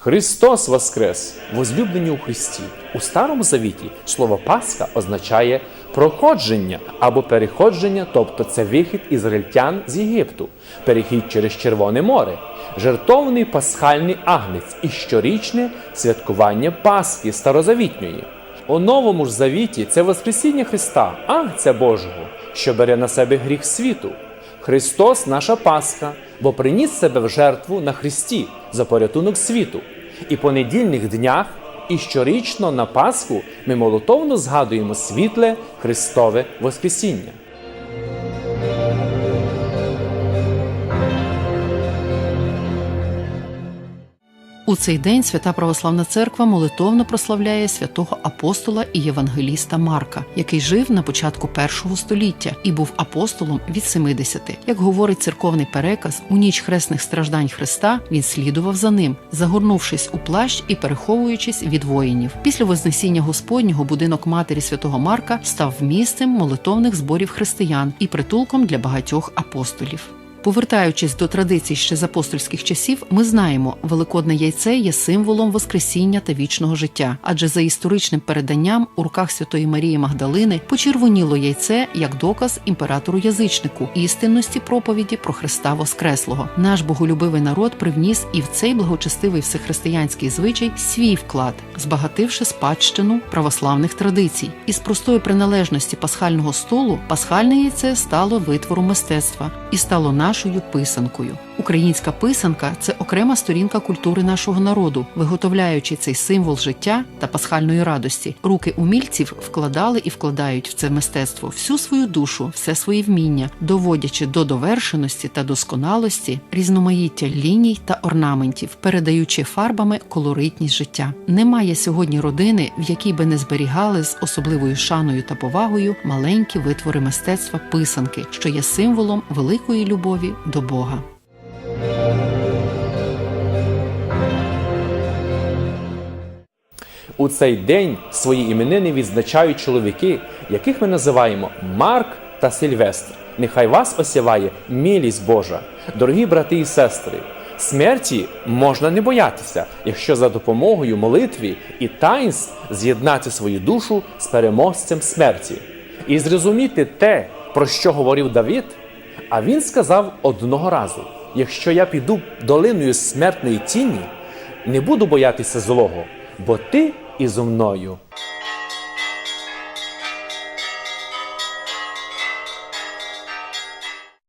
Христос Воскрес! Возлюблені у Христі. У Старому Завіті слово Пасха означає проходження або переходження, тобто це вихід ізраїльтян з Єгипту, перехід через Червоне море, жертовний пасхальний агнець і щорічне святкування Пасхи старозавітньої. У новому ж завіті це Воскресіння Христа, Агця Божого, що бере на себе гріх світу. Христос наша Пасха, бо приніс себе в жертву на Христі за порятунок світу. І по недільних днях, і щорічно на Пасху ми молотовно згадуємо світле Христове Воскресіння. У цей день Свята Православна Церква молитовно прославляє святого апостола і євангеліста Марка, який жив на початку першого століття і був апостолом від 70. Як говорить церковний переказ, у ніч хресних страждань Христа він слідував за ним, загорнувшись у плащ і переховуючись від воїнів. Після Вознесіння Господнього будинок матері святого Марка став місцем молитовних зборів християн і притулком для багатьох апостолів. Повертаючись до традицій ще з апостольських часів, ми знаємо, великодне яйце є символом Воскресіння та вічного життя, адже за історичним переданням у руках Святої Марії Магдалини почервоніло яйце як доказ імператору язичнику істинності проповіді про Христа Воскреслого. Наш боголюбивий народ привніс і в цей благочестивий всехристиянський звичай свій вклад, збагативши спадщину православних традицій. Із простої приналежності пасхального столу пасхальне яйце стало витвором мистецтва і стало нашою писанкою. Українська писанка це окрема сторінка культури нашого народу, виготовляючи цей символ життя та пасхальної радості. Руки умільців вкладали і вкладають в це мистецтво всю свою душу, все своє вміння, доводячи до довершеності та досконалості різноманіття ліній та орнаментів, передаючи фарбами колоритність життя. Немає сьогодні родини, в якій би не зберігали з особливою шаною та повагою маленькі витвори мистецтва писанки, що є символом великої любові до Бога. У цей день свої іменини відзначають чоловіки, яких ми називаємо Марк та Сильвестр. Нехай вас осяває милість Божа, дорогі брати і сестри. Смерті можна не боятися, якщо за допомогою молитві і таїнств з'єднати свою душу з переможцем смерті і зрозуміти те, про що говорив Давид. А він сказав одного разу: якщо я піду долиною смертної тіні, не буду боятися злого, бо ти ізо мною.